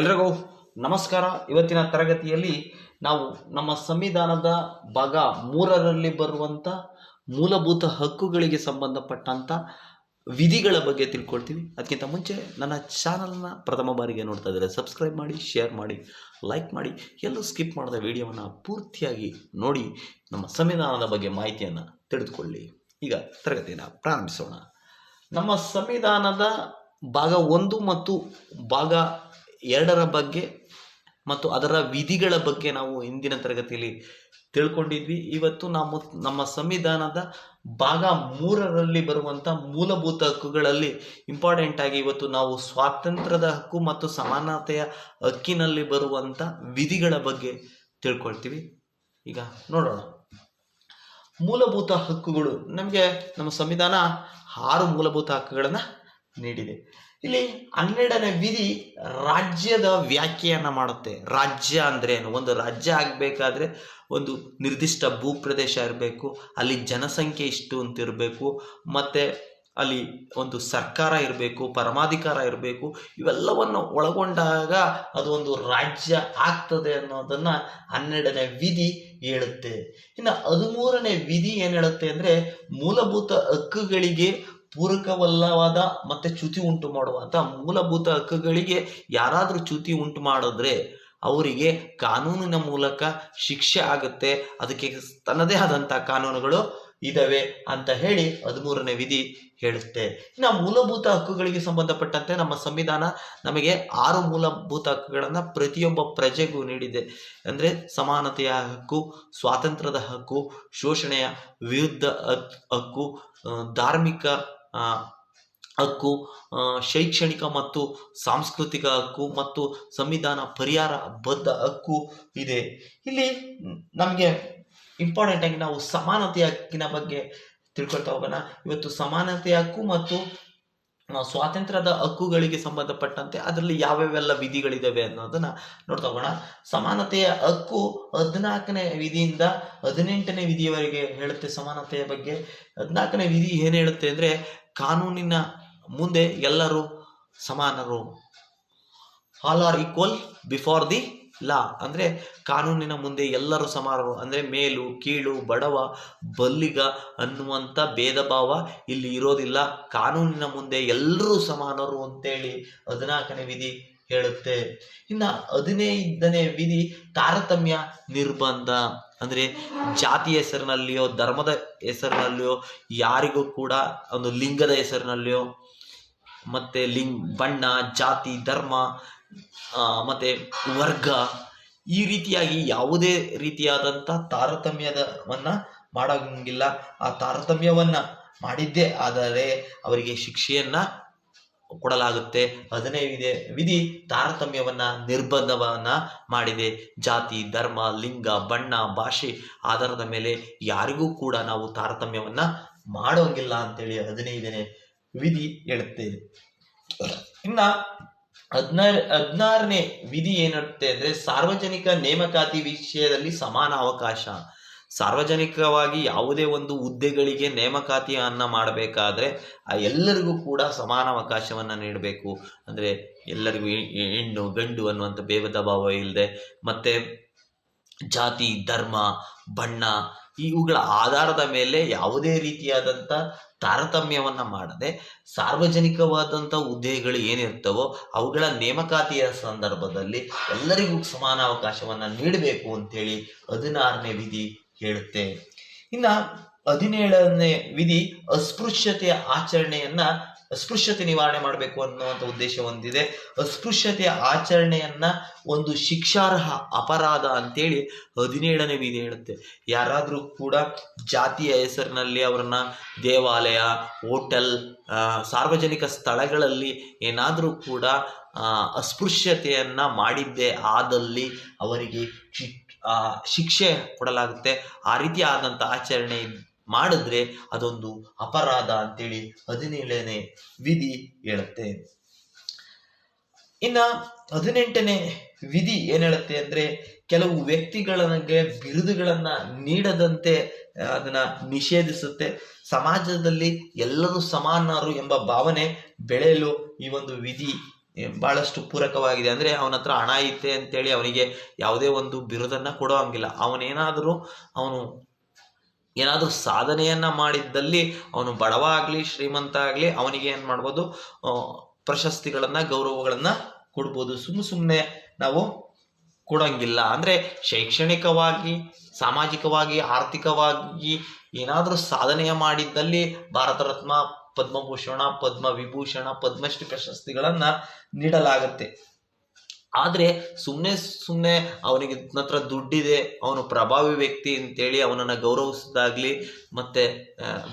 ಎಲ್ರಿಗೂ ನಮಸ್ಕಾರ. ಇವತ್ತಿನ ತರಗತಿಯಲ್ಲಿ ನಾವು ನಮ್ಮ ಸಂವಿಧಾನದ ಭಾಗ ಮೂರರಲ್ಲಿ ಬರುವಂಥ ಮೂಲಭೂತ ಹಕ್ಕುಗಳಿಗೆ ಸಂಬಂಧಪಟ್ಟಂಥ ವಿಧಿಗಳ ಬಗ್ಗೆ ತಿಳ್ಕೊಳ್ತೀವಿ. ಅದಕ್ಕಿಂತ ಮುಂಚೆ ನನ್ನ ಚಾನಲ್ನ ಪ್ರಥಮ ಬಾರಿಗೆ ನೋಡ್ತಾ ಇದ್ದಾರೆ ಸಬ್ಸ್ಕ್ರೈಬ್ ಮಾಡಿ ಶೇರ್ ಮಾಡಿ ಲೈಕ್ ಮಾಡಿ, ಎಲ್ಲೂ ಸ್ಕಿಪ್ ಮಾಡಿದ ವಿಡಿಯೋವನ್ನು ಪೂರ್ತಿಯಾಗಿ ನೋಡಿ ನಮ್ಮ ಸಂವಿಧಾನದ ಬಗ್ಗೆ ಮಾಹಿತಿಯನ್ನು ತಿಳಿದುಕೊಳ್ಳಿ. ಈಗ ತರಗತಿಯನ್ನು ಪ್ರಾರಂಭಿಸೋಣ. ನಮ್ಮ ಸಂವಿಧಾನದ ಭಾಗ ಒಂದು ಮತ್ತು ಭಾಗ ಎರಡರ ಬಗ್ಗೆ ಮತ್ತು ಅದರ ವಿಧಿಗಳ ಬಗ್ಗೆ ನಾವು ಇಂದಿನ ತರಗತಿಯಲ್ಲಿ ತಿಳ್ಕೊಂಡಿದ್ವಿ. ಇವತ್ತು ನಾವು ನಮ್ಮ ಸಂವಿಧಾನದ ಭಾಗ ಮೂರರಲ್ಲಿ ಬರುವಂಥ ಮೂಲಭೂತ ಹಕ್ಕುಗಳಲ್ಲಿ ಇಂಪಾರ್ಟೆಂಟ್ ಆಗಿ ಇವತ್ತು ನಾವು ಸ್ವಾತಂತ್ರ್ಯದ ಹಕ್ಕು ಮತ್ತು ಸಮಾನತೆಯ ಹಕ್ಕಿನಲ್ಲಿ ಬರುವಂಥ ವಿಧಿಗಳ ಬಗ್ಗೆ ತಿಳ್ಕೊಳ್ತೀವಿ. ಈಗ ನೋಡೋಣ. ಮೂಲಭೂತ ಹಕ್ಕುಗಳು ನಮಗೆ ನಮ್ಮ ಸಂವಿಧಾನ ಆರು ಮೂಲಭೂತ ಹಕ್ಕುಗಳನ್ನು ನೀಡಿದೆ. ಇಲ್ಲಿ ಹನ್ನೆರಡನೇ ವಿಧಿ ರಾಜ್ಯದ ವ್ಯಾಖ್ಯೆಯನ್ನ ಮಾಡುತ್ತೆ. ರಾಜ್ಯ ಅಂದ್ರೆ ಏನು? ಒಂದು ರಾಜ್ಯ ಆಗಬೇಕಾದ್ರೆ ಒಂದು ನಿರ್ದಿಷ್ಟ ಭೂಪ್ರದೇಶ ಇರಬೇಕು, ಅಲ್ಲಿ ಜನಸಂಖ್ಯೆ ಇಷ್ಟು ಅಂತ ಇರಬೇಕು, ಮತ್ತೆ ಅಲ್ಲಿ ಒಂದು ಸರ್ಕಾರ ಇರಬೇಕು, ಪರಮಾಧಿಕಾರ ಇರಬೇಕು, ಇವೆಲ್ಲವನ್ನು ಒಳಗೊಂಡಾಗ ಅದು ಒಂದು ರಾಜ್ಯ ಆಗ್ತದೆ ಅನ್ನೋದನ್ನ ಹನ್ನೆರಡನೇ ವಿಧಿ ಹೇಳುತ್ತೆ. ಇನ್ನು ಹದಿಮೂರನೇ ವಿಧಿ ಏನ್ ಹೇಳುತ್ತೆ ಅಂದ್ರೆ ಮೂಲಭೂತ ಹಕ್ಕುಗಳಿಗೆ ಪೂರಕವಲ್ಲವಾದ ಮತ್ತೆ ಚ್ಯುತಿ ಉಂಟು ಮಾಡುವಂತ ಮೂಲಭೂತ ಹಕ್ಕುಗಳಿಗೆ ಯಾರಾದರೂ ಚ್ಯುತಿ ಉಂಟು ಮಾಡಿದ್ರೆ ಅವರಿಗೆ ಕಾನೂನಿನ ಮೂಲಕ ಶಿಕ್ಷೆ ಆಗುತ್ತೆ. ಅದಕ್ಕೆ ತನ್ನದೇ ಆದಂಥ ಕಾನೂನುಗಳು ಇದಾವೆ ಅಂತ ಹೇಳಿ ಹದಿಮೂರನೇ ವಿಧಿ ಹೇಳುತ್ತೆ. ಇನ್ನು ಮೂಲಭೂತ ಹಕ್ಕುಗಳಿಗೆ ಸಂಬಂಧಪಟ್ಟಂತೆ ನಮ್ಮ ಸಂವಿಧಾನ ನಮಗೆ ಆರು ಮೂಲಭೂತ ಹಕ್ಕುಗಳನ್ನ ಪ್ರತಿಯೊಬ್ಬ ಪ್ರಜೆಗೂ ನೀಡಿದೆ. ಅಂದ್ರೆ ಸಮಾನತೆಯ ಹಕ್ಕು, ಸ್ವಾತಂತ್ರ್ಯದ ಹಕ್ಕು, ಶೋಷಣೆಯ ವಿರುದ್ಧ ಹಕ್- ಹಕ್ಕು, ಧಾರ್ಮಿಕ ಹಕ್ಕು ಶೈಕ್ಷಣಿಕ ಮತ್ತು ಸಾಂಸ್ಕೃತಿಕ ಹಕ್ಕು ಮತ್ತು ಸಂವಿಧಾನ ಪರಿಹಾರ ಬದ್ಧ ಹಕ್ಕು ಇದೆ. ಇಲ್ಲಿ ನಮಗೆ ಇಂಪಾರ್ಟೆಂಟ್ ಆಗಿ ನಾವು ಸಮಾನತೆಯ ಹಕ್ಕಿನ ಬಗ್ಗೆ ತಿಳ್ಕೊಳ್ತಾ ಹೋಗೋಣ. ಇವತ್ತು ಸಮಾನತೆಯ ಹಕ್ಕು ಮತ್ತು ಸ್ವಾತಂತ್ರ್ಯದ ಹಕ್ಕುಗಳಿಗೆ ಸಂಬಂಧಪಟ್ಟಂತೆ ಅದರಲ್ಲಿ ಯಾವ್ಯಾವೆಲ್ಲ ವಿಧಿಗಳಿದಾವೆ ಅನ್ನೋದನ್ನ ನೋಡ್ತಾ ಹೋಗೋಣ. ಸಮಾನತೆಯ ಹಕ್ಕು ಹದಿನಾಲ್ಕನೇ ವಿಧಿಯಿಂದ ಹದಿನೆಂಟನೇ ವಿಧಿಯವರೆಗೆ ಹೇಳುತ್ತೆ ಸಮಾನತೆಯ ಬಗ್ಗೆ. ಹದಿನಾಲ್ಕನೇ ವಿಧಿ ಏನ್ ಹೇಳುತ್ತೆ ಅಂದ್ರೆ ಕಾನೂನಿನ ಮುಂದೆ ಎಲ್ಲರೂ ಸಮಾನರು. All are equal before the law ಅಂದರೆ ಕಾನೂನಿನ ಮುಂದೆ ಎಲ್ಲರೂ ಸಮಾನರು. ಅಂದರೆ ಮೇಲು, ಕೀಳು, ಬಡವ, ಬಲ್ಲಿಗ ಅನ್ನುವಂಥ ಭೇದ ಭಾವ ಇಲ್ಲಿ ಇರೋದಿಲ್ಲ. ಕಾನೂನಿನ ಮುಂದೆ ಎಲ್ಲರೂ ಸಮಾನರು ಅಂತೇಳಿ ಹದಿನಾಲ್ಕನೇ ವಿಧಿ ಹೇಳುತ್ತೆ ಇನ್ನ ಹದಿನೈದನೇ ವಿಧಿ ತಾರತಮ್ಯ ನಿರ್ಬಂಧ. ಅಂದ್ರೆ ಜಾತಿ ಹೆಸರಿನಲ್ಲಿಯೋ, ಧರ್ಮದ ಹೆಸರಿನಲ್ಲಿಯೋ, ಯಾರಿಗೂ ಕೂಡ ಒಂದು ಲಿಂಗದ ಹೆಸರಿನಲ್ಲಿಯೋ, ಮತ್ತೆ ಲಿಂಗ್, ಬಣ್ಣ, ಜಾತಿ, ಧರ್ಮ ಮತ್ತೆ ವರ್ಗ ಈ ರೀತಿಯಾಗಿ ಯಾವುದೇ ರೀತಿಯಾದಂಥ ತಾರತಮ್ಯದವನ್ನ ಮಾಡಂಗಿಲ್ಲ. ಆ ತಾರತಮ್ಯವನ್ನ ಮಾಡಿದ್ದೇ ಆದರೆ ಅವರಿಗೆ ಶಿಕ್ಷೆಯನ್ನ ಕೊಡಲಾಗುತ್ತೆ. ಹದಿನೈದು ವಿಧಿ ತಾರತಮ್ಯವನ್ನ, ನಿರ್ಬಂಧವನ್ನ ಮಾಡಿದೆ. ಜಾತಿ, ಧರ್ಮ, ಲಿಂಗ, ಬಣ್ಣ, ಭಾಷೆ ಆಧಾರದ ಮೇಲೆ ಯಾರಿಗೂ ಕೂಡ ನಾವು ತಾರತಮ್ಯವನ್ನ ಮಾಡೋಂಗಿಲ್ಲ ಅಂತೇಳಿ ಹದಿನೈದನೇ ವಿಧಿ ಹೇಳುತ್ತೆ. ಇನ್ನ ಹದಿನಾರು, ಹದಿನಾರನೇ ವಿಧಿ ಏನಿರುತ್ತೆ ಅಂದ್ರೆ ಸಾರ್ವಜನಿಕ ನೇಮಕಾತಿ ವಿಷಯದಲ್ಲಿ ಸಮಾನ ಅವಕಾಶ. ಸಾರ್ವಜನಿಕವಾಗಿ ಯಾವುದೇ ಒಂದು ಹುದ್ದೆಗಳಿಗೆ ನೇಮಕಾತಿಯನ್ನ ಮಾಡಬೇಕಾದ್ರೆ ಆ ಎಲ್ಲರಿಗೂ ಕೂಡ ಸಮಾನ ಅವಕಾಶವನ್ನ ನೀಡಬೇಕು. ಅಂದ್ರೆ ಎಲ್ಲರಿಗೂ ಹೆಣ್ಣು, ಗಂಡು ಅನ್ನುವಂಥ ಭೇದ ಭಾವ ಇಲ್ಲದೆ ಮತ್ತೆ ಜಾತಿ, ಧರ್ಮ, ಬಣ್ಣ ಇವುಗಳ ಆಧಾರದ ಮೇಲೆ ಯಾವುದೇ ರೀತಿಯಾದಂಥ ತಾರತಮ್ಯವನ್ನ ಮಾಡದೆ ಸಾರ್ವಜನಿಕವಾದಂಥ ಹುದ್ದೆಗಳು ಏನಿರ್ತವೋ ಅವುಗಳ ನೇಮಕಾತಿಯ ಸಂದರ್ಭದಲ್ಲಿ ಎಲ್ಲರಿಗೂ ಸಮಾನ ಅವಕಾಶವನ್ನ ನೀಡಬೇಕು ಅಂತೇಳಿ ಹದಿನಾರನೇ ವಿಧಿ ಹೇಳುತ್ತೆ ಇನ್ನ ಹದಿನೇಳನೇ ವಿಧಿ ಅಸ್ಪೃಶ್ಯತೆಯ ಆಚರಣೆಯನ್ನ ಅಸ್ಪೃಶ್ಯತೆ ನಿವಾರಣೆ ಮಾಡಬೇಕು ಅನ್ನುವಂಥ ಉದ್ದೇಶ ಹೊಂದಿದೆ. ಅಸ್ಪೃಶ್ಯತೆಯ ಆಚರಣೆಯನ್ನ ಒಂದು ಶಿಕ್ಷಾರ್ಹ ಅಪರಾಧ ಅಂತೇಳಿ ಹದಿನೇಳನೇ ವಿಧಿ ಹೇಳುತ್ತೆ. ಯಾರಾದರೂ ಕೂಡ ಜಾತಿಯ ಹೆಸರಿನಲ್ಲಿ ಅವರನ್ನ ದೇವಾಲಯ, ಹೋಟೆಲ್ ಸಾರ್ವಜನಿಕ ಸ್ಥಳಗಳಲ್ಲಿ ಏನಾದರೂ ಕೂಡ ಅಸ್ಪೃಶ್ಯತೆಯನ್ನ ಮಾಡಿದ್ದೇ ಆದಲ್ಲಿ ಅವರಿಗೆ ಶಿಕ್ಷೆ ಕೊಡಲಾಗುತ್ತೆ. ಆ ರೀತಿ ಆದಂಥ ಆಚರಣೆ ಮಾಡಿದ್ರೆ ಅದೊಂದು ಅಪರಾಧ ಅಂತೇಳಿ ಹದಿನೇಳನೇ ವಿಧಿ ಹೇಳುತ್ತೆ. ಇನ್ನ ಹದಿನೆಂಟನೇ ವಿಧಿ ಏನ್ ಹೇಳುತ್ತೆ ಅಂದ್ರೆ ಕೆಲವು ವ್ಯಕ್ತಿಗಳಿಗೆ ಬಿರುದುಗಳನ್ನ ನೀಡದಂತೆ ಅದನ್ನ ನಿಷೇಧಿಸುತ್ತೆ. ಸಮಾಜದಲ್ಲಿ ಎಲ್ಲರೂ ಸಮಾನರು ಎಂಬ ಭಾವನೆ ಬೆಳೆಯಲು ಈ ಒಂದು ವಿಧಿ ಬಹಳಷ್ಟು ಪೂರಕವಾಗಿದೆ. ಅಂದ್ರೆ ಅವನ ಹತ್ರ ಹಣ ಐತೆ ಅಂತೇಳಿ ಅವನಿಗೆ ಯಾವುದೇ ಒಂದು ಬಿರುದನ್ನ ಕೊಡೋ ಹಂಗಿಲ್ಲ. ಅವನೇನಾದರೂ ಅವನು ಏನಾದರೂ ಸಾಧನೆಯನ್ನ ಮಾಡಿದ್ದಲ್ಲಿ ಅವನು ಬಡವ ಆಗಲಿ, ಶ್ರೀಮಂತ ಆಗಲಿ, ಅವನಿಗೆ ಏನು ಮಾಡ್ಬೋದು? ಪ್ರಶಸ್ತಿಗಳನ್ನ, ಗೌರವಗಳನ್ನ ಕೊಡ್ಬೋದು. ಸುಮ್ಮ ಸುಮ್ಮನೆ ನಾವು ಕೊಡಂಗಿಲ್ಲ. ಅಂದ್ರೆ ಶೈಕ್ಷಣಿಕವಾಗಿ, ಸಾಮಾಜಿಕವಾಗಿ, ಆರ್ಥಿಕವಾಗಿ ಏನಾದರೂ ಸಾಧನೆಯ ಮಾಡಿದ್ದಲ್ಲಿ ಭಾರತ ರತ್ನ ಪದ್ಮಭೂಷಣ ಪದ್ಮ ವಿಭೂಷಣ ಪದ್ಮಶ್ರೀ ಪ್ರಶಸ್ತಿಗಳನ್ನ ನೀಡಲಾಗುತ್ತೆ. ಆದ್ರೆ ಸುಮ್ಮನೆ ಸುಮ್ಮನೆ ಅವನಿಗೆ ನತ್ರ ದುಡ್ಡಿದೆ, ಅವನು ಪ್ರಭಾವಿ ವ್ಯಕ್ತಿ ಅಂತೇಳಿ ಅವನನ್ನ ಗೌರವಿಸದಾಗ್ಲಿ ಮತ್ತೆ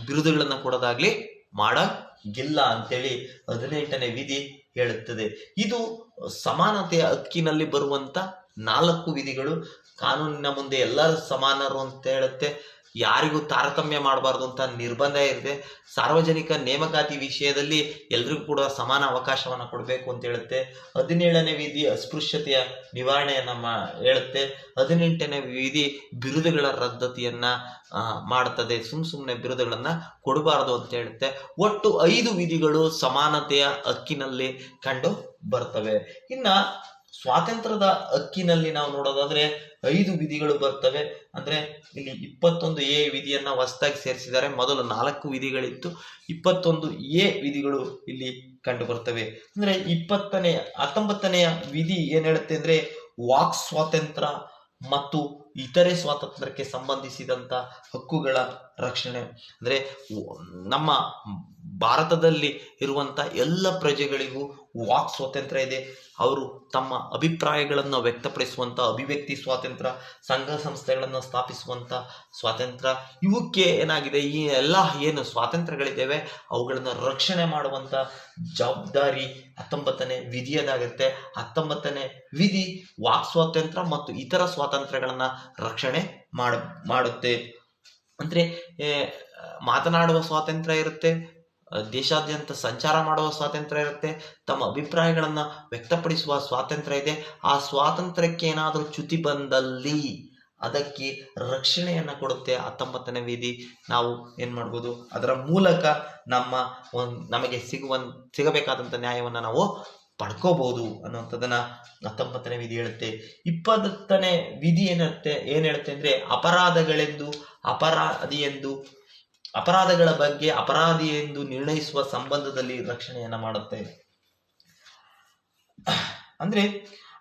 ಬಿರುದುಗಳನ್ನು ಕೊಡೋದಾಗ್ಲಿ ಮಾಡಂಗಿಲ್ಲ ಅಂತೇಳಿ ಹದಿನೆಂಟನೇ ವಿಧಿ ಹೇಳುತ್ತದೆ. ಇದು ಸಮಾನತೆಯ ಹಕ್ಕಿನಲ್ಲಿ ಬರುವಂತ ನಾಲ್ಕು ವಿಧಿಗಳು. ಕಾನೂನಿನ ಮುಂದೆ ಎಲ್ಲರೂ ಸಮಾನರು ಅಂತ ಹೇಳುತ್ತೆ. ಯಾರಿಗೂ ತಾರತಮ್ಯ ಮಾಡಬಾರ್ದು ಅಂತ ನಿರ್ಬಂಧ ಇದೆ ಸಾರ್ವಜನಿಕ ನೇಮಕಾತಿ ವಿಷಯದಲ್ಲಿ ಎಲ್ರಿಗೂ ಕೂಡ ಸಮಾನ ಅವಕಾಶವನ್ನು ಕೊಡಬೇಕು ಅಂತ ಹೇಳುತ್ತೆ. ಹದಿನೇಳನೇ ವಿಧಿ ಅಸ್ಪೃಶ್ಯತೆಯ ನಿವಾರಣೆಯನ್ನ ಮಾ, ಹೇಳುತ್ತೆ. ಹದಿನೆಂಟನೇ ವಿಧಿ ಬಿರುದುಗಳ ರದ್ದತಿಯನ್ನ ಮಾಡುತ್ತದೆ ಮಾಡ್ತದೆ. ಸುಮ್ ಸುಮ್ಮನೆ ಬಿರುದುಗಳನ್ನ ಕೊಡಬಾರದು ಅಂತ ಹೇಳುತ್ತೆ. ಒಟ್ಟು ಐದು ವಿಧಿಗಳು ಸಮಾನತೆಯ ಹಕ್ಕಿನಲ್ಲಿ ಕಂಡು ಬರ್ತವೆ. ಇನ್ನ ಸ್ವಾತಂತ್ರ್ಯದ ಹಕ್ಕಿನಲ್ಲಿ ನಾವು ನೋಡೋದಾದ್ರೆ ಐದು ವಿಧಿಗಳು ಬರ್ತವೆ. ಅಂದ್ರೆ ಇಲ್ಲಿ ಇಪ್ಪತ್ತೊಂದು ಎ ವಿಧಿಯನ್ನ ಹೊಸದಾಗಿ ಸೇರಿಸಿದ್ದಾರೆ. ಮೊದಲು ನಾಲ್ಕು ವಿಧಿಗಳಿತ್ತು. ಇಪ್ಪತ್ತೊಂದು ಎ ವಿಧಿಗಳು ಇಲ್ಲಿ ಕಂಡು ಬರ್ತವೆ. ಅಂದ್ರೆ ಇಪ್ಪತ್ತನೆಯ ಹತ್ತೊಂಬತ್ತನೆಯ ವಿಧಿ ಏನ್ ಹೇಳುತ್ತೆ ಅಂದ್ರೆ ವಾಕ್ ಸ್ವಾತಂತ್ರ್ಯ ಮತ್ತು ಇತರೆ ಸ್ವಾತಂತ್ರ್ಯಕ್ಕೆ ಸಂಬಂಧಿಸಿದಂತ ಹಕ್ಕುಗಳ ರಕ್ಷಣೆ. ಅಂದ್ರೆ ನಮ್ಮ ಭಾರತದಲ್ಲಿ ಇರುವಂತ ಎಲ್ಲ ಪ್ರಜೆಗಳಿಗೂ ವಾಕ್ ಸ್ವಾತಂತ್ರ್ಯ ಇದೆ. ಅವರು ತಮ್ಮ ಅಭಿಪ್ರಾಯಗಳನ್ನು ವ್ಯಕ್ತಪಡಿಸುವಂತ, ಅಭಿವ್ಯಕ್ತಿ ಸ್ವಾತಂತ್ರ್ಯ, ಸಂಘ ಸಂಸ್ಥೆಗಳನ್ನು ಸ್ಥಾಪಿಸುವಂತ ಸ್ವಾತಂತ್ರ್ಯ, ಇವಕ್ಕೆ ಏನಾಗಿದೆ? ಈ ಎಲ್ಲ ಏನು ಸ್ವಾತಂತ್ರ್ಯಗಳಿದ್ದೇವೆ, ಅವುಗಳನ್ನು ರಕ್ಷಣೆ ಮಾಡುವಂತ ಜವಾಬ್ದಾರಿ ಹತ್ತೊಂಬತ್ತನೇ ವಿಧಿಯದಾಗಿರುತ್ತೆ ಹತ್ತೊಂಬತ್ತನೇ ವಿಧಿ ವಾಕ್ ಸ್ವಾತಂತ್ರ್ಯ ಮತ್ತು ಇತರ ಸ್ವಾತಂತ್ರ್ಯಗಳನ್ನು ರಕ್ಷಣೆ ಮಾಡ, ಮಾಡುತ್ತೆ. ಅಂದರೆ ಮಾತನಾಡುವ ಸ್ವಾತಂತ್ರ್ಯ ಇರುತ್ತೆ ದೇಶಾದ್ಯಂತ ಸಂಚಾರ ಮಾಡುವ ಸ್ವಾತಂತ್ರ್ಯ ಇರುತ್ತೆ, ತಮ್ಮ ಅಭಿಪ್ರಾಯಗಳನ್ನು ವ್ಯಕ್ತಪಡಿಸುವ ಸ್ವಾತಂತ್ರ್ಯ ಇದೆ. ಆ ಸ್ವಾತಂತ್ರ್ಯಕ್ಕೆ ಏನಾದರೂ ಚ್ಯುತಿ ಬಂದಲ್ಲಿ ಅದಕ್ಕೆ ರಕ್ಷಣೆಯನ್ನ ಕೊಡುತ್ತೆ ಹತ್ತೊಂಬತ್ತನೇ ವಿಧಿ. ನಾವು ಏನು ಮಾಡ್ಬೋದು? ಅದರ ಮೂಲಕ ನಮ್ಮ ಒಂದು ನಮಗೆ ಸಿಗುವ ಸಿಗಬೇಕಾದಂತ ನ್ಯಾಯವನ್ನ ನಾವು ಪಡ್ಕೋಬಹುದು ಅನ್ನುವಂಥದ್ದನ್ನ ಹತ್ತೊಂಬತ್ತನೇ ವಿಧಿ ಹೇಳುತ್ತೆ. ಇಪ್ಪತ್ತನೇ ವಿಧಿ ಏನಿರುತ್ತೆ, ಏನ್ ಹೇಳುತ್ತೆ ಅಂದ್ರೆ ಅಪರಾಧಗಳೆಂದು ಅಪರಾಧಿ ಎಂದು ಅಪರಾಧಗಳ ಬಗ್ಗೆ ಅಪರಾಧಿ ಎಂದು ನಿರ್ಣಯಿಸುವ ಸಂಬಂಧದಲ್ಲಿ ರಕ್ಷಣೆಯನ್ನ ಮಾಡುತ್ತೆ. ಅಂದ್ರೆ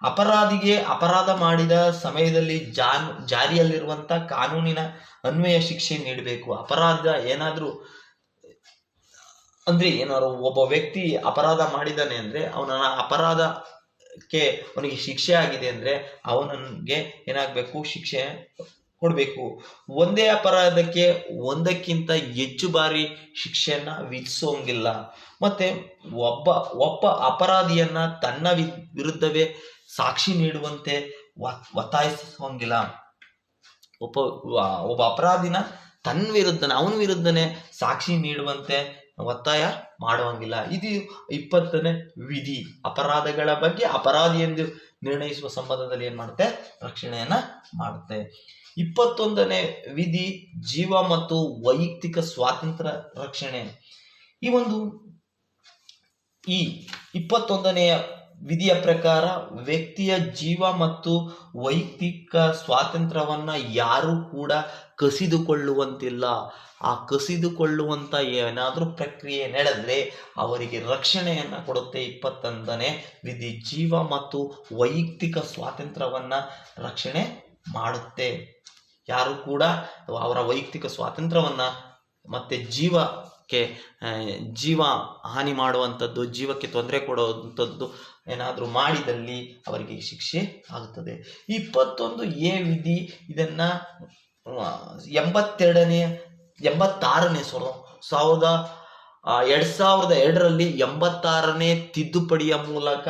ಅಪರಾಧಿಗೆ ಅಪರಾಧ ಮಾಡಿದ ಸಮಯದಲ್ಲಿ ಜಾನ್, ಜಾರಿಯಲ್ಲಿರುವಂತ ಕಾನೂನಿನ ಅನ್ವಯ ಶಿಕ್ಷೆ ನೀಡಬೇಕು. ಅಪರಾಧ ಏನಾದ್ರೂ, ಅಂದ್ರೆ ಏನಾದ್ರು ಒಬ್ಬ ವ್ಯಕ್ತಿ ಅಪರಾಧ ಮಾಡಿದಾನೆ ಅಂದ್ರೆ ಅವನ ಅಪರಾಧಕ್ಕೆ ಅವನಿಗೆ ಶಿಕ್ಷೆ ಆಗಿದೆ ಅಂದ್ರೆ ಅವನಿಗೆ ಏನಾಗಬೇಕು, ಶಿಕ್ಷೆ ಕೊಡಬೇಕು. ಒಂದೇ ಅಪರಾಧಕ್ಕೆ ಒಂದಕ್ಕಿಂತ ಹೆಚ್ಚು ಬಾರಿ ಶಿಕ್ಷೆಯನ್ನ ವಿಧಿಸೋಂಗಿಲ್ಲ. ಮತ್ತೆ ಒಬ್ಬ ಒಬ್ಬ ಅಪರಾಧಿಯನ್ನ ತನ್ನ ವಿರುದ್ಧವೇ ಸಾಕ್ಷಿ ನೀಡುವಂತೆ ಒತ್- ಒತ್ತಾಯಿಸೋಂಗಿಲ್ಲ. ಒಬ್ಬ ಒಬ್ಬ ಅಪರಾಧಿನ ತನ್ನ ವಿರುದ್ಧನೇ, ಅವನ ವಿರುದ್ಧನೇ ಸಾಕ್ಷಿ ನೀಡುವಂತೆ ಒತ್ತಾಯ ಮಾಡುವಂಗಿಲ್ಲ. ಇದು ಇಪ್ಪತ್ತನೇ ವಿಧಿ. ಅಪರಾಧಗಳ ಬಗ್ಗೆ ಅಪರಾಧಿ ಎಂದು ನಿರ್ಣಯಿಸುವ ಸಂಬಂಧದಲ್ಲಿ ಏನ್ ಮಾಡುತ್ತೆ? ರಕ್ಷಣೆಯನ್ನ ಮಾಡುತ್ತೆ. ಇಪ್ಪತ್ತೊಂದನೇ ವಿಧಿ ಜೀವ ಮತ್ತು ವೈಯಕ್ತಿಕ ಸ್ವಾತಂತ್ರ್ಯ ರಕ್ಷಣೆ. ಈ ಒಂದು ಈ ಇಪ್ಪತ್ತೊಂದನೆಯ ವಿಧಿಯ ಪ್ರಕಾರ ವ್ಯಕ್ತಿಯ ಜೀವ ಮತ್ತು ವೈಯಕ್ತಿಕ ಸ್ವಾತಂತ್ರ್ಯವನ್ನ ಯಾರು ಕೂಡ ಕಸಿದುಕೊಳ್ಳುವಂತಿಲ್ಲ. ಆ ಕಸಿದುಕೊಳ್ಳುವಂತ ಏನಾದರೂ ಪ್ರಕ್ರಿಯೆ ನಡೆದ್ರೆ ಅವರಿಗೆ ರಕ್ಷಣೆಯನ್ನ ಕೊಡುತ್ತೆ ಇಪ್ಪತ್ತೊಂದನೇ ವಿಧಿ ಜೀವ ಮತ್ತು ವೈಯಕ್ತಿಕ ಸ್ವಾತಂತ್ರ್ಯವನ್ನ ರಕ್ಷಣೆ ಮಾಡುತ್ತೆ. ಯಾರು ಕೂಡ ಅವರ ವೈಯಕ್ತಿಕ ಸ್ವಾತಂತ್ರ್ಯವನ್ನ ಮತ್ತೆ ಜೀವಕ್ಕೆ ಜೀವ ಹಾನಿ ಮಾಡುವಂಥದ್ದು, ಜೀವಕ್ಕೆ ತೊಂದರೆ ಕೊಡುವಂಥದ್ದು ಏನಾದರೂ ಮಾಡಿದಲ್ಲಿ ಅವರಿಗೆ ಶಿಕ್ಷೆ ಆಗುತ್ತದೆ. ಇಪ್ಪತ್ತೊಂದು ಎ ವಿಧಿ ಇದನ್ನ ಎಂಬತ್ತೆರಡನೇ, ಎಂಬತ್ತಾರನೇ ಸೊ ಸಾವಿರದ ಎರಡು ಸಾವಿರದ ಎರಡರಲ್ಲಿ ಎಂಬತ್ತಾರನೇ ತಿದ್ದುಪಡಿಯ ಮೂಲಕ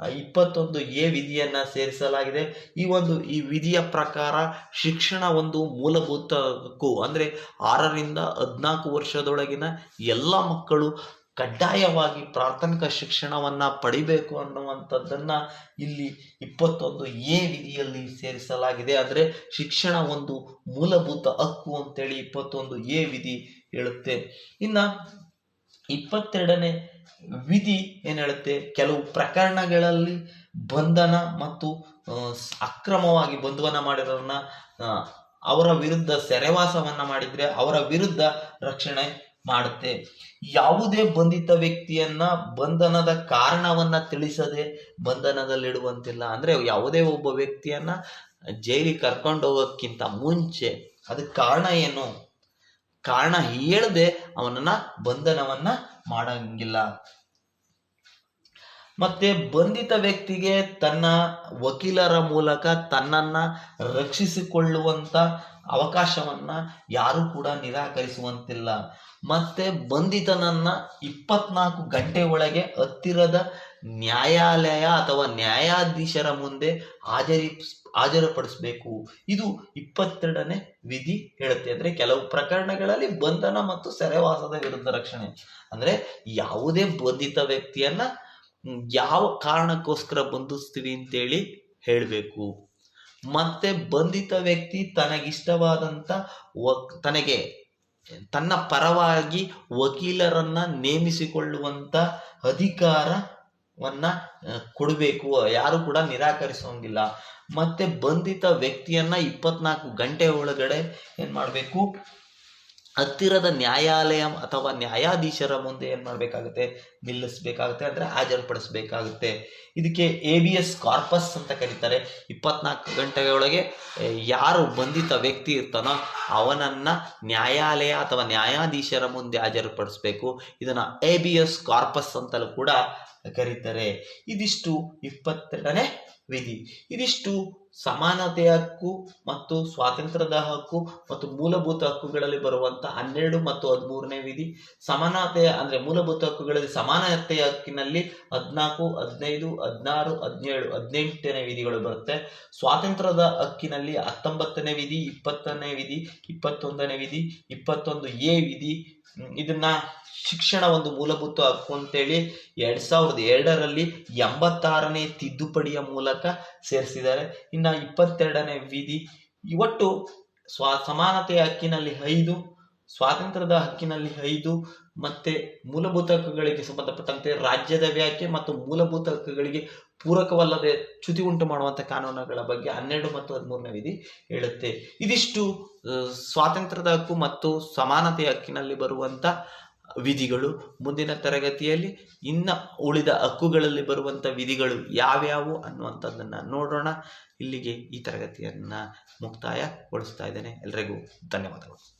ಇಪ್ಪತ್ತೊಂದು ಎ ವಿಧಿಯನ್ನ ಸೇರಿಸಲಾಗಿದೆ. ಈ ಒಂದು, ಈ ವಿಧಿಯ ಪ್ರಕಾರ ಶಿಕ್ಷಣ ಒಂದು ಮೂಲಭೂತ ಹಕ್ಕು ಅಂದ್ರೆ ಆರರಿಂದ ಹದಿನಾಲ್ಕು ವರ್ಷದೊಳಗಿನ ಎಲ್ಲ ಮಕ್ಕಳು ಕಡ್ಡಾಯವಾಗಿ ಪ್ರಾಥಮಿಕ ಶಿಕ್ಷಣವನ್ನ ಪಡಿಬೇಕು ಅನ್ನುವಂಥದ್ದನ್ನ ಇಲ್ಲಿ ಇಪ್ಪತ್ತೊಂದು ಎ ವಿಧಿಯಲ್ಲಿ ಸೇರಿಸಲಾಗಿದೆ. ಅಂದ್ರೆ ಶಿಕ್ಷಣ ಒಂದು ಮೂಲಭೂತ ಹಕ್ಕು ಅಂತೇಳಿ ಇಪ್ಪತ್ತೊಂದು ಎ ವಿಧಿ ಹೇಳುತ್ತೆ. ಇನ್ನ ಇಪ್ಪತ್ತೆರಡನೇ ವಿಧಿ ಏನ್ ಹೇಳುತ್ತೆ ಕೆಲವು ಪ್ರಕರಣಗಳಲ್ಲಿ ಬಂಧನ ಮತ್ತು ಅಕ್ರಮವಾಗಿ ಬಂಧುವನ ಮಾಡಿರೋರನ್ನ ಅವರ ವಿರುದ್ಧ ಸೆರೆವಾಸವನ್ನ ಮಾಡಿದ್ರೆ ಅವರ ವಿರುದ್ಧ ರಕ್ಷಣೆ ಮಾಡುತ್ತೆ. ಯಾವುದೇ ಬಂಧಿತ ವ್ಯಕ್ತಿಯನ್ನ ಬಂಧನದ ಕಾರಣವನ್ನ ತಿಳಿಸದೆ ಬಂಧನದಲ್ಲಿಡುವಂತಿಲ್ಲ. ಅಂದ್ರೆ ಯಾವುದೇ ಒಬ್ಬ ವ್ಯಕ್ತಿಯನ್ನ ಜೈಲಿಗೆ ಕರ್ಕೊಂಡು ಹೋಗೋಕ್ಕಿಂತ ಮುಂಚೆ ಅದಕ್ಕೆ ಕಾರಣ ಏನು? ಕಾರಣ ಹೇಳದೆ ಅವನನ್ನ ಬಂಧನವನ್ನ ಮಾಡಂಗಿಲ್ಲ. ಮತ್ತೆ ಬಂಧಿತ ವ್ಯಕ್ತಿಗೆ ತನ್ನ ವಕೀಲರ ಮೂಲಕ ತನ್ನನ್ನ ರಕ್ಷಿಸಿಕೊಳ್ಳುವಂತ ಅವಕಾಶವನ್ನ ಯಾರು ಕೂಡ ನಿರಾಕರಿಸುವಂತಿಲ್ಲ. ಮತ್ತೆ ಬಂಧಿತನನ್ನ ಇಪ್ಪತ್ನಾಲ್ಕು ಗಂಟೆ ಒಳಗೆ ಹತ್ತಿರದ ನ್ಯಾಯಾಲಯ ಅಥವಾ ನ್ಯಾಯಾಧೀಶರ ಮುಂದೆ ಹಾಜರಿ, ಹಾಜರುಪಡಿಸಬೇಕು. ಇದು ಇಪ್ಪತ್ತೆರಡನೇ ವಿಧಿ ಹೇಳುತ್ತೆ. ಅಂದ್ರೆ ಕೆಲವು ಪ್ರಕರಣಗಳಲ್ಲಿ ಬಂಧನ ಮತ್ತು ಸೆರೆವಾಸದ ವಿರುದ್ಧ ರಕ್ಷಣೆ. ಅಂದ್ರೆ ಯಾವುದೇ ಬಂಧಿತ ವ್ಯಕ್ತಿಯನ್ನ ಯಾವ ಕಾರಣಕ್ಕೋಸ್ಕರ ಬಂಧಿಸ್ತೀವಿ ಅಂತೇಳಿ ಹೇಳಬೇಕು. ಮತ್ತೆ ಬಂಧಿತ ವ್ಯಕ್ತಿ ತನಗಿಷ್ಟವಾದಂಥ ತನಗೆ ತನ್ನ ಪರವಾಗಿ ವಕೀಲರನ್ನ ನೇಮಿಸಿಕೊಳ್ಳುವಂತ ಅಧಿಕಾರವನ್ನ ಕೊಡಬೇಕು. ಯಾರು ಕೂಡ ನಿರಾಕರಿಸೋಂಗಿಲ್ಲ. ಮತ್ತೆ ಬಂಧಿತ ವ್ಯಕ್ತಿಯನ್ನ ಇಪ್ಪತ್ನಾಲ್ಕು ಗಂಟೆ ಒಳಗಡೆ ಏನ್ ಮಾಡಬೇಕು? ಹತ್ತಿರದ ನ್ಯಾಯಾಲಯ ಅಥವಾ ನ್ಯಾಯಾಧೀಶರ ಮುಂದೆ ಏನ್ ಮಾಡ್ಬೇಕಾಗುತ್ತೆ? ನಿಲ್ಲಿಸ್ಬೇಕಾಗುತ್ತೆ ಅಂದ್ರೆ ಹಾಜರುಪಡಿಸಬೇಕಾಗುತ್ತೆ. ಇದಕ್ಕೆ ಎ ಬಿ ಎಸ್ ಕಾರ್ಪಸ್ ಅಂತ ಕರೀತಾರೆ. ಇಪ್ಪತ್ನಾಲ್ಕು ಗಂಟೆಯೊಳಗೆ ಆ, ಯಾರು ಬಂಧಿತ ವ್ಯಕ್ತಿ ಇರ್ತಾನೋ ಅವನನ್ನ ನ್ಯಾಯಾಲಯ ಅಥವಾ ನ್ಯಾಯಾಧೀಶರ ಮುಂದೆ ಹಾಜರುಪಡಿಸ್ಬೇಕು. ಇದನ್ನ ಎ ಬಿ ಎಸ್ ಕಾರ್ಪಸ್ ಅಂತಲೂ ಕೂಡ ಕರೀತಾರೆ. ಇದಿಷ್ಟು ಇಪ್ಪತ್ತೆರಡನೇ ವಿಧಿ. ಇದಿಷ್ಟು ಸಮಾನತೆಯ ಹಕ್ಕು ಮತ್ತು ಸ್ವಾತಂತ್ರ್ಯದ ಹಕ್ಕು ಮತ್ತು ಮೂಲಭೂತ ಹಕ್ಕುಗಳಲ್ಲಿ ಬರುವಂತ ಹನ್ನೆರಡು ಮತ್ತು ಹದಿಮೂರನೇ ವಿಧಿ. ಸಮಾನತೆಯ ಅಂದ್ರೆ ಮೂಲಭೂತ ಹಕ್ಕುಗಳಲ್ಲಿ ಸಮಾನತೆಯ ಹಕ್ಕಿನಲ್ಲಿ ಹದಿನಾಲ್ಕು, ಹದಿನೈದು, ಹದಿನಾರು, ಹದಿನೇಳು, ಹದಿನೆಂಟನೇ ವಿಧಿಗಳು ಬರುತ್ತೆ. ಸ್ವಾತಂತ್ರ್ಯದ ಹಕ್ಕಿನಲ್ಲಿ ಹತ್ತೊಂಬತ್ತನೇ ವಿಧಿ, ಇಪ್ಪತ್ತನೇ ವಿಧಿ, ಇಪ್ಪತ್ತೊಂದನೇ ವಿಧಿ, ಇಪ್ಪತ್ತೊಂದು ಎ ವಿಧಿ. ಇದನ್ನ ಶಿಕ್ಷಣ ಒಂದು ಮೂಲಭೂತ ಹಕ್ಕು ಅಂತೇಳಿ ಎರಡ್ ಸಾವಿರದ ಎರಡರಲ್ಲಿ ಎಂಬತ್ತಾರನೇ ತಿದ್ದುಪಡಿಯ ಮೂಲಕ ಸೇರಿಸಿದ್ದಾರೆ. ಇನ್ನ ಇಪ್ಪತ್ತೆರಡನೇ ವಿಧಿ, ಒಟ್ಟು ಸ್ವಾ, ಸಮಾನತೆಯ ಹಕ್ಕಿನಲ್ಲಿ ಐದು, ಸ್ವಾತಂತ್ರ್ಯದ ಹಕ್ಕಿನಲ್ಲಿ ಐದು, ಮತ್ತೆ ಮೂಲಭೂತ ಹಕ್ಕುಗಳಿಗೆ ಸಂಬಂಧಪಟ್ಟಂತೆ ರಾಜ್ಯದ ವ್ಯಾಖ್ಯೆ ಮತ್ತು ಮೂಲಭೂತ ಹಕ್ಕುಗಳಿಗೆ ಪೂರಕವಲ್ಲದೆ ಚ್ಯುತಿ ಉಂಟು ಮಾಡುವಂತ ಕಾನೂನುಗಳ ಬಗ್ಗೆ ಹನ್ನೆರಡು ಮತ್ತು ಹದಿಮೂರನೇ ವಿಧಿ ಹೇಳುತ್ತೆ. ಇದಿಷ್ಟು, ಸ್ವಾತಂತ್ರ್ಯದ ಹಕ್ಕು ಮತ್ತು ಸಮಾನತೆಯ ಹಕ್ಕಿನಲ್ಲಿ ಬರುವಂತ ವಿಧಿಗಳು ಮುಂದಿನ ತರಗತಿಯಲ್ಲಿ ಇನ್ನ ಉಳಿದ ಹಕ್ಕುಗಳಲ್ಲಿ ಬರುವಂತ ವಿಧಿಗಳು ಯಾವ್ಯಾವು ಅನ್ನುವಂಥದ್ದನ್ನ ನೋಡೋಣ. ಇಲ್ಲಿಗೆ ಈ ತರಗತಿಯನ್ನ ಮುಕ್ತಾಯಗೊಳಿಸ್ತಾ ಇದ್ದೇನೆ. ಎಲ್ರಿಗೂ ಧನ್ಯವಾದಗಳು.